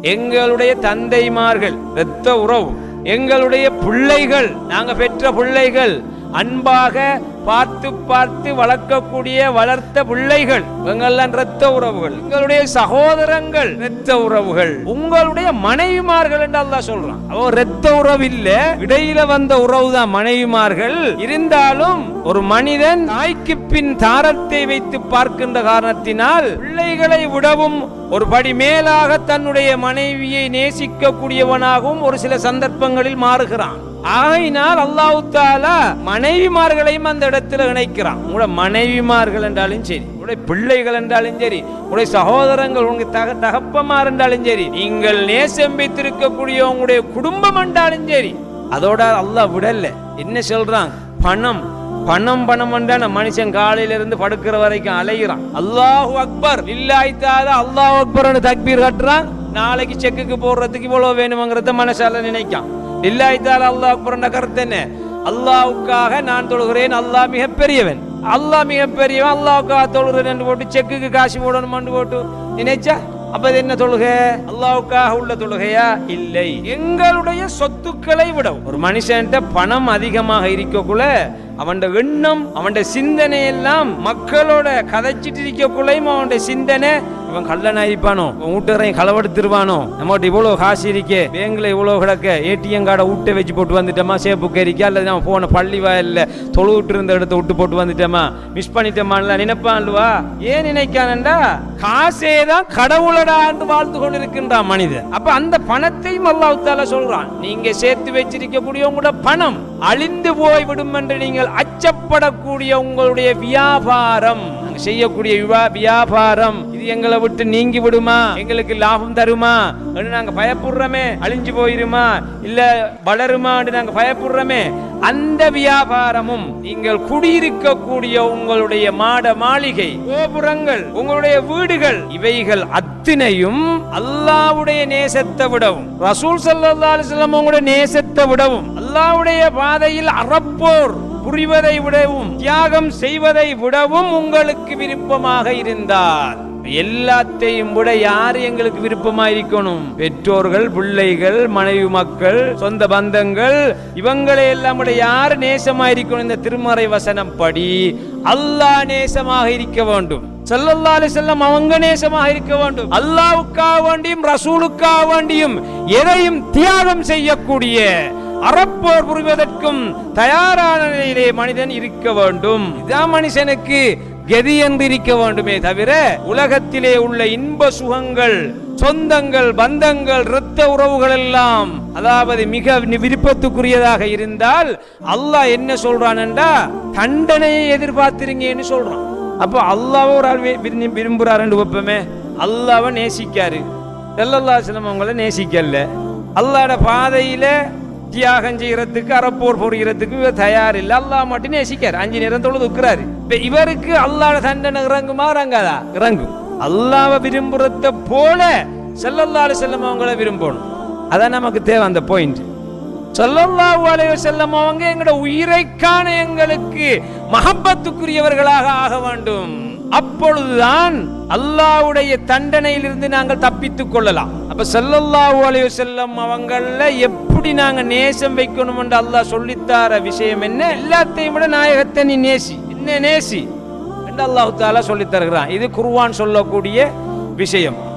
எங்களுடைய தந்தைமார்கள் இரத்த உறவு. எங்களுடைய பிள்ளைகள் நாங்கள் பெற்ற பிள்ளைகள் அன்பாக பார்த்து பார்த்து வளர்க்கக்கூடிய வளர்த்த பிள்ளைகள் இவங்கெல்லாம் இரத்த உறவுகள் உங்களுடைய சகோதரங்கள் இரத்த உறவுகள் உங்களுடைய மனைவிமார்கள் என்று அல்லாஹ் சொல்றான். அவ இரத்த உறவு இல்ல இடையில வந்த உறவு தான் மனைவிமார்கள். இருந்தாலும் ஒரு மனிதன் நாய்க்கு பின் தாரத்தை வைத்து பார்க்கின்ற காரணத்தினால் பிள்ளைகளை விடவும் ஒரு படி மேலாக தன்னுடைய மனைவியை நேசிக்கக்கூடியவனாகவும் ஒரு சில சந்தர்ப்பங்களில் மாறுகிறான். ஆகையினால் அல்லாஹ் தாலா மனைவிமார்களையும் அந்த இடத்துல இணைக்கிறான். உங்களோட மனைவிமார்கள் என்றாலும் சரி உங்களுடைய பிள்ளைகள் என்றாலும் சரி உங்களுடைய சகோதரங்கள் உங்க தக தகப்பமார் என்றாலும் சரி நீங்கள் நேசம் வைத்திருக்கக்கூடிய உங்களுடைய குடும்பம் என்றாலும் சரி அதோட அல்லாஹ் விடல. என்ன சொல்றான்? பணம் பணம் பணம் என்றான மனுஷன் காலையில இருந்து படுக்கிற வரைக்கும் அலைகிறான் அல்லாஹு அக்பர். இல்லாய்த்தாத அல்லாஹ் அக்பர்னு தக்பீர் கட்டுறான். நாளைக்கு செக்குக்கு போடுறதுக்கு இவ்வளவு வேணுமங்கிறத மனசால நினைக்கான். இல்லாய்த்தால அல்லாஹ் அக்பர் கருத்து என்ன? அல்லாவுக்காக நான் தொழுகிறேன். அல்லாஹ் மிகப்பெரியவன். அல்லாஹ் மிகப்பெரியவன். அல்லாவுக்காக தொழுகிறேன் என்று போட்டு செக்குக்கு காசு போடணும் போட்டு நினைச்சா அப்ப இது என்ன தொழுகை? அல்லாவுக்காக உள்ள தொழுகையா? இல்லை. எங்களுடைய சொத்துக்களை விட ஒரு மனுஷன்ட்ட பணம் அதிகமாக இருக்கக்குள்ள அவன் எண்ணம் அவன் சிந்தனை எல்லாம் மக்களோட கதைச்சிட்டு இருக்கக்குள்ளையும் அவன் சிந்தனை? இவன் கல்லன் ஆயிப்பானோ உன் வீட்டுறையும் களவெடுத்துருவானோ? நம்மகிட்ட இவ்வளோ காசு இருக்கே பேங்கில் இவ்வளோ கிடக்க ஏடிஎம் கார்டை விட்டு வச்சு போட்டு வந்துட்டோமா சேப்புக்கு இருக்கா அல்லது நம்ம போன பள்ளி வாயில்ல தொழுவிட்டு இருந்த இடத்த விட்டு போட்டு வந்துட்டோமா மிஸ் பண்ணிட்டோமான்ல நினைப்பான்லுவா ஏன் நினைக்கானண்டா? காசே தான் கடவுளடான்னு வாழ்ந்து கொண்டிருக்கின்றான் மனிதன். அப்போ அந்த பணத்தையும் அல்லாஹால சொல்கிறான் நீங்க சேர்த்து வச்சிருக்கக்கூடிய உங்களோட பணம் அழிந்து போய் போய்விடும் என்று நீங்கள் அச்சப்படக்கூடிய உங்களுடைய வியாபாரம். செய்யக்கூடிய வியாபாரம். இது எங்களை விட்டு நீங்கி விடுமா? எங்களுக்கு லாபம் தருமா? என்று நாங்க பயப்படுறோமே அழிஞ்சு போயிருமா? இல்ல வளருமா நாங்க பயப்படுறோமே? அந்த வியாபாரமும் நீங்கள் குடியிருக்கக்கூடிய உங்களுடைய மாட மாளிகை கோபுரங்கள் உங்களுடைய வீடுகள் இவைகள் அத்தனையும் அல்லாவுடைய நேசத்தை விடவும் ரசூல் சல்லா அலிஸ்லாம் உங்களுடைய நேசத்தை விடவும் அல்லாவுடைய பாதையில் அறப்போர். புரிவதை விடவும் தியாகம் செய்வதை விடவும் உங்களுக்கு விருப்பமாக இருந்தால் எல்லாத்தையும் விட யார் எங்களுக்கு விருப்பமா இருக்கணும்? பெற்றோர்கள் பிள்ளைகள் மனைவி மக்கள் சொந்த பந்தங்கள் இவங்களை எல்லாம் விட யார் நேசமா இருக்கணும்? இந்த திருமறை வசனம் படி அல்லாஹ் நேசமாக இருக்க வேண்டும். ஸல்லல்லாஹு செல்லம் அவங்க நேசமாக இருக்க வேண்டும். அல்லாவுக்காக வேண்டியும் ரசூலுக்காக வேண்டியும் எதையும் தியாகம் செய்யக்கூடிய அறப்போர் புரிவதற்கும் தயாரான நிலையிலே மனிதன் இருக்க வேண்டும். இதான் மனுஷனுக்கு கதி என்று இருக்க வேண்டுமே தவிர உலகத்திலே உள்ள இன்ப சுகங்கள் சொந்தங்கள் பந்தங்கள் இரத்த உறவுகள் எல்லாம் அதாவது மிக விருப்பத்துக்குரியதாக இருந்தால் அல்லாஹ் என்ன சொல்றான்டா தண்டனையை எதிர்பார்த்திருங்கன்னு சொல்றான். அப்போ அல்லாஹ் ஒரு ஆள் விரும்புறாருன்னு வைப்போமே. அல்லாவை நேசிக்காரு. ஸல்லல்லாஹு அலைஹி நேசிக்கல. அல்லாட பாதையில தியாகம் செய்யறதுக்கு அறப்போர் போடுகிறதுக்கு இவர் தயார் இல்லை அல்லா மட்டும் நேசிக்கார் அஞ்சு நேரம் தொழுது இருக்கிறாரு இப்ப இவருக்கு அல்லாட தண்டனை இறங்குமா இறங்காதா? இறங்கும். அல்லாவ விரும்புறத போல செல்லல்லாலு செல்லும் அவங்கள விரும்பணும். அதான் நமக்கு தேவை அந்த பாயிண்ட் ஸல்லல்லாஹு செல்லும் அவங்க எங்களோட உயிரைக்கான எங்களுக்கு மகப்பத்துக்குரியவர்களாக ஆக வேண்டும். அப்பொழுதுதான் அல்லாவுடைய தண்டனையிலிருந்து நாங்கள் தப்பித்துக் கொள்ளலாம். அப்ப செல்லல்லாஹு அலைய செல்லம் அவங்கள எப்படி நாங்க நேசம் வைக்கணும் என்று அல்லாஹ் சொல்லித்தார விஷயம் என்ன? எல்லாத்தையும் விட நாயகத்தை நீ நேசி. என்ன நேசி? என்று அல்லாஹு தாலா சொல்லித் தருகிறான். இது குர்வான் சொல்லக்கூடிய விஷயம்.